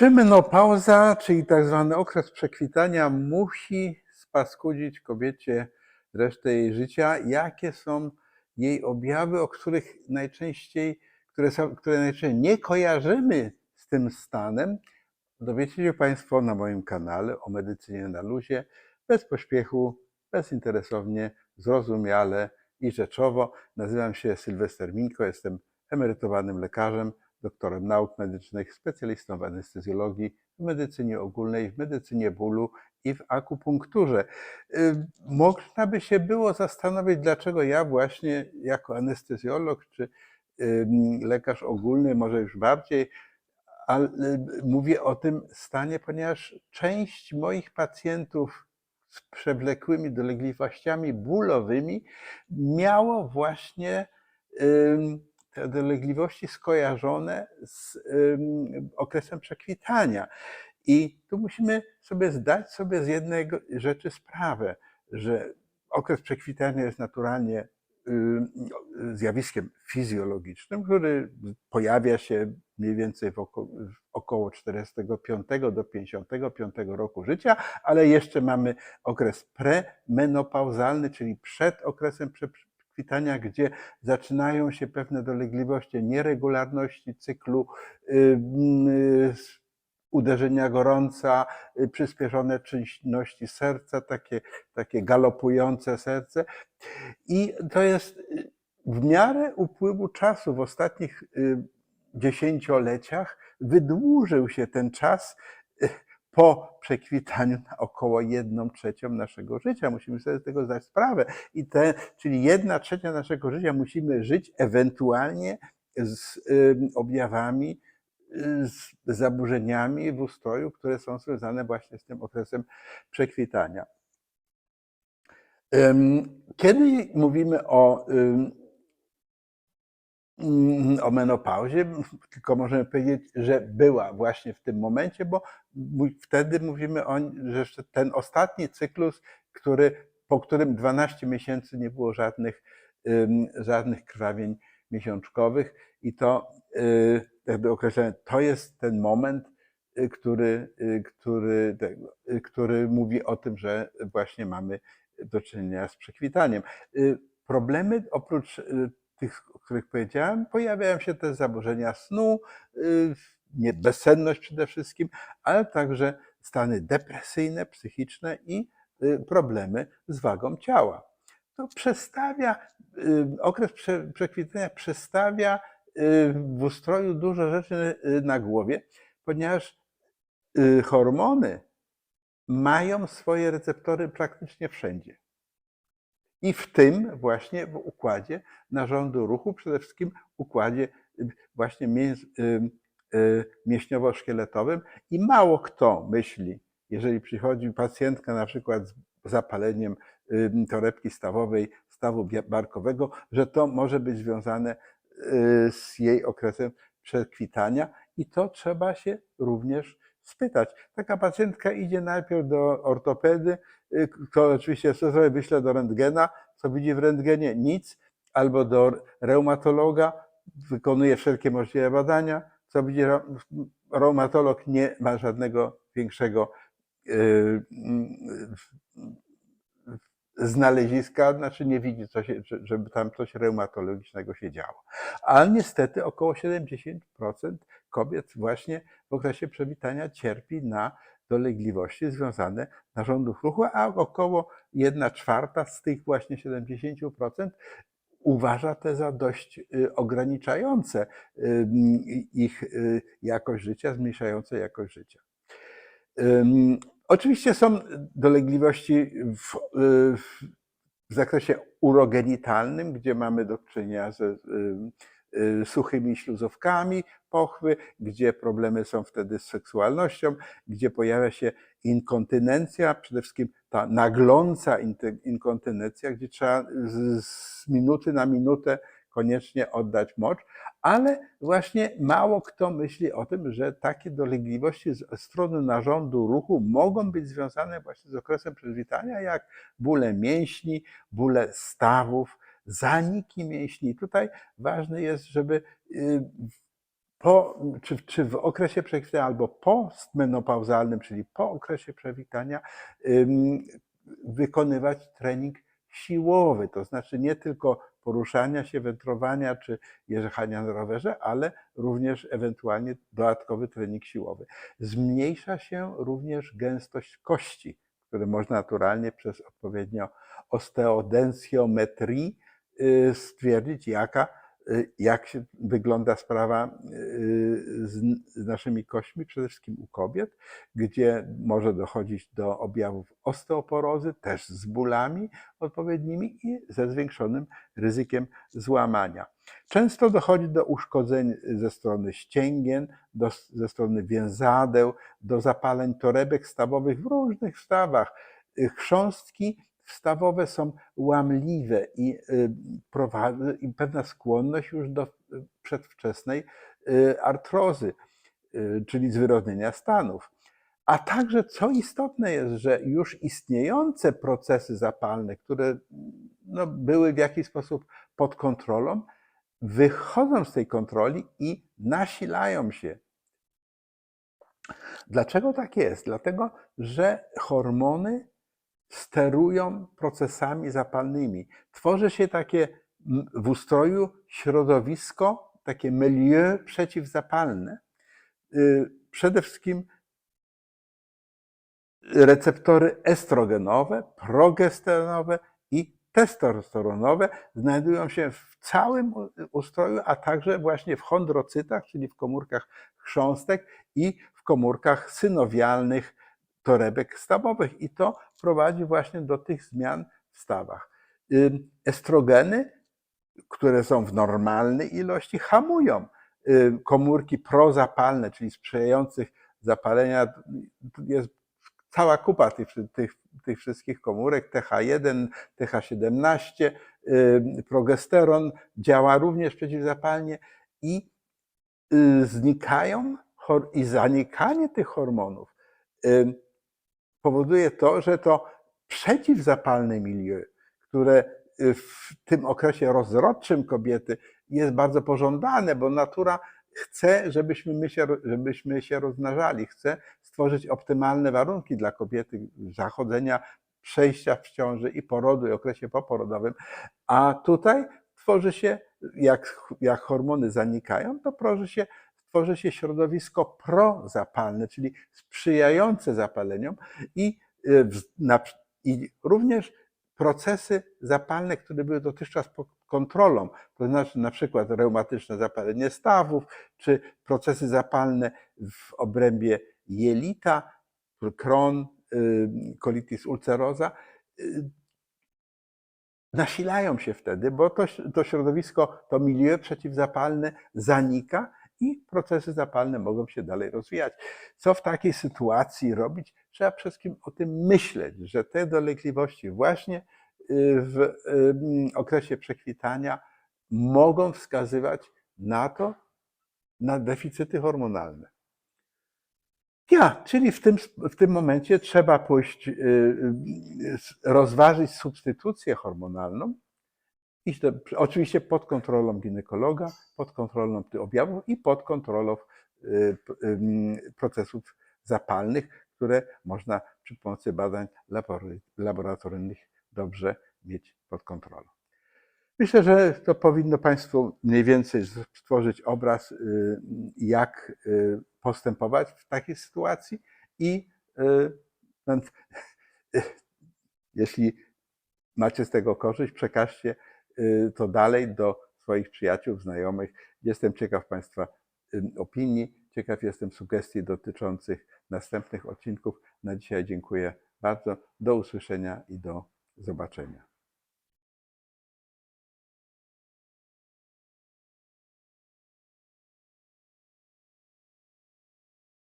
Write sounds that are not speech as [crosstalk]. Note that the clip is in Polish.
Czy menopauza, czyli tak zwany okres przekwitania, musi spaskudzić kobiecie resztę jej życia? Jakie są jej objawy, o których najczęściej, które, są, które najczęściej nie kojarzymy z tym stanem? Dowiecie się Państwo na moim kanale o medycynie na luzie, bez pośpiechu, bezinteresownie, zrozumiale i rzeczowo. Nazywam się Sylwester Minko, jestem emerytowanym lekarzem, doktorem nauk medycznych, specjalistą w anestezjologii, w medycynie ogólnej, w medycynie bólu i w akupunkturze. Można by się było zastanowić, dlaczego ja właśnie jako anestezjolog czy lekarz ogólny, może już bardziej, ale mówię o tym stanie, ponieważ część moich pacjentów z przewlekłymi dolegliwościami bólowymi miało właśnie te dolegliwości skojarzone z okresem przekwitania. I tu musimy sobie zdać sobie z jednej rzeczy sprawę, że okres przekwitania jest naturalnie zjawiskiem fizjologicznym, który pojawia się mniej więcej w oko- w około 45 do 55 roku życia, ale jeszcze mamy okres premenopauzalny, czyli przed okresem przekwitania, gdzie zaczynają się pewne dolegliwości, nieregularności cyklu, ym, y, uderzenia gorąca, y, przyspieszone czynności serca, takie, takie galopujące serce. I to jest y, w miarę upływu czasu w ostatnich y, dziesięcioleciach wydłużył się ten czas y, po przekwitaniu na około jedną trzecią naszego życia. Musimy sobie z tego zdać sprawę. I te, czyli jedna trzecia naszego życia musimy żyć ewentualnie z objawami, y, z zaburzeniami w ustroju, które są związane właśnie z tym okresem przekwitania. Kiedy mówimy o, o menopauzie, tylko możemy powiedzieć, że była właśnie w tym momencie, bo wtedy mówimy o, że ten ostatni cyklus, który, po którym 12 miesięcy nie było żadnych, żadnych krwawień miesiączkowych i to y, jakby określone, to jest ten moment, y, który, y, który, y, który mówi o tym, że właśnie mamy do czynienia z przekwitaniem. Problemy oprócz tych, o których powiedziałem, pojawiają się też zaburzenia snu, y, nie- bezsenność przede wszystkim, ale także stany depresyjne, psychiczne i y, problemy z wagą ciała. To przestawia, y, okres prze- przekwitania przestawia w ustroju dużo rzeczy na głowie, ponieważ hormony mają swoje receptory praktycznie wszędzie. I w tym właśnie w układzie narządu ruchu, przede wszystkim układzie y, właśnie y, y, mięśniowo-szkieletowym. I mało kto myśli, jeżeli przychodzi pacjentka na przykład z zapaleniem torebki stawowej, stawu barkowego, że to może być związane z jej okresem przekwitania i to trzeba się również spytać. Taka pacjentka idzie najpierw do ortopedy, y, to oczywiście sobie wyśle do rentgena, co widzi w rentgenie? Nic, albo do reumatologa, wykonuje wszelkie możliwe badania, co widzi re- reumatolog, nie ma żadnego większego y, y, znaleziska, znaczy nie widzi, co się, że- żeby tam coś reumatologicznego się działo. Ale niestety około 70% kobiet właśnie w okresie przewitania cierpi na dolegliwości związane narządów ruchu, a około 1 czwarta z tych właśnie 70% uważa te za dość y, ograniczające y, ich y, jakość życia, zmniejszające jakość życia. Oczywiście są dolegliwości w, w zakresie urogenitalnym, gdzie mamy do czynienia ze y, suchymi śluzówkami pochwy, gdzie problemy są wtedy z seksualnością, gdzie pojawia się inkontynencja, przede wszystkim ta nagląca inkontynencja, gdzie trzeba z minuty na minutę koniecznie oddać mocz, ale właśnie mało kto myśli o tym, że takie dolegliwości z strony narządu ruchu mogą być związane właśnie z okresem przywitania, jak bóle mięśni, bóle stawów, zaniki mięśni. Tutaj ważne jest, żeby y, po, czy, czy w okresie przekwitania albo postmenopauzalnym, czyli po okresie przewitania, wykonywać trening siłowy, to znaczy nie tylko poruszania się, wędrowania czy jechania na rowerze, ale również ewentualnie dodatkowy trening siłowy. Zmniejsza się również gęstość kości, które można naturalnie przez odpowiednio osteodencjometrii y, stwierdzić, jaka, jak się wygląda sprawa y, z, naszymi kośćmi, przede wszystkim u kobiet, gdzie może dochodzić do objawów osteoporozy, też z bólami odpowiednimi i ze zwiększonym ryzykiem złamania. Często dochodzi do uszkodzeń ze strony ścięgien, do, ze strony więzadeł, do zapaleń torebek stawowych w różnych stawach. Chrząstki wstawowe są łamliwe i, y, i pewna skłonność już do y, przedwczesnej y, artrozy, czyli zwyrodnienia stanów. A także, co istotne jest, że już istniejące procesy zapalne, które no, były w jakiś sposób pod kontrolą, wychodzą z tej kontroli i nasilają się. Dlaczego tak jest? Dlatego, że hormony sterują procesami zapalnymi. Tworzy się takie w ustroju środowisko, takie milieu przeciwzapalne. Y, przede wszystkim receptory estrogenowe, progesteronowe i testosteronowe znajdują się w całym ustroju, a także właśnie w chondrocytach, czyli w komórkach chrząstek i w komórkach synowialnych torebek stawowych. I to prowadzi właśnie do tych zmian w stawach. Estrogeny, które są w normalnej ilości, hamują komórki prozapalne, czyli sprzyjających zapalenia. Jest cała kupa tych, tych, tych wszystkich komórek, TH1, TH17, progesteron działa również przeciwzapalnie i y, znikają i zanikanie tych hormonów powoduje to, że to przeciwzapalne milieu, które y, w tym okresie rozrodczym kobiety jest bardzo pożądane, bo natura chce, żebyśmy my się, żebyśmy się rozmnażali, chce stworzyć optymalne warunki dla kobiety zachodzenia, przejścia w ciąży i porodu i okresie poporodowym, a tutaj tworzy się, jak, jak hormony zanikają, to tworzy się, tworzy się środowisko prozapalne, czyli sprzyjające zapaleniom i, y, i również procesy zapalne, które były dotychczas pod kontrolą, to znaczy na przykład reumatyczne zapalenie stawów, czy procesy zapalne w obrębie jelita, Crohn, y, colitis ulcerosa, y, nasilają się wtedy, bo to, to środowisko, to milieu przeciwzapalne zanika i procesy zapalne mogą się dalej rozwijać. Co w takiej sytuacji robić? Trzeba przede wszystkim o tym myśleć, że te dolegliwości właśnie w okresie przekwitania mogą wskazywać na to, na deficyty hormonalne. Ja, czyli w tym, w tym momencie trzeba pójść, y, y, rozważyć substytucję hormonalną, iść do, oczywiście pod kontrolą ginekologa, pod kontrolą tych objawów i pod kontrolą y, procesów zapalnych, które można przy pomocy badań laboratoryjnych dobrze mieć pod kontrolą. Myślę, że to powinno Państwu mniej więcej stworzyć obraz, jak postępować w takiej sytuacji i y, [laughs] jeśli macie z tego korzyść, przekażcie y, to dalej do swoich przyjaciół, znajomych. Jestem ciekaw Państwa opinii, ciekaw jestem sugestii dotyczących następnych odcinków. Na dzisiaj dziękuję bardzo. Do usłyszenia i do zobaczenia.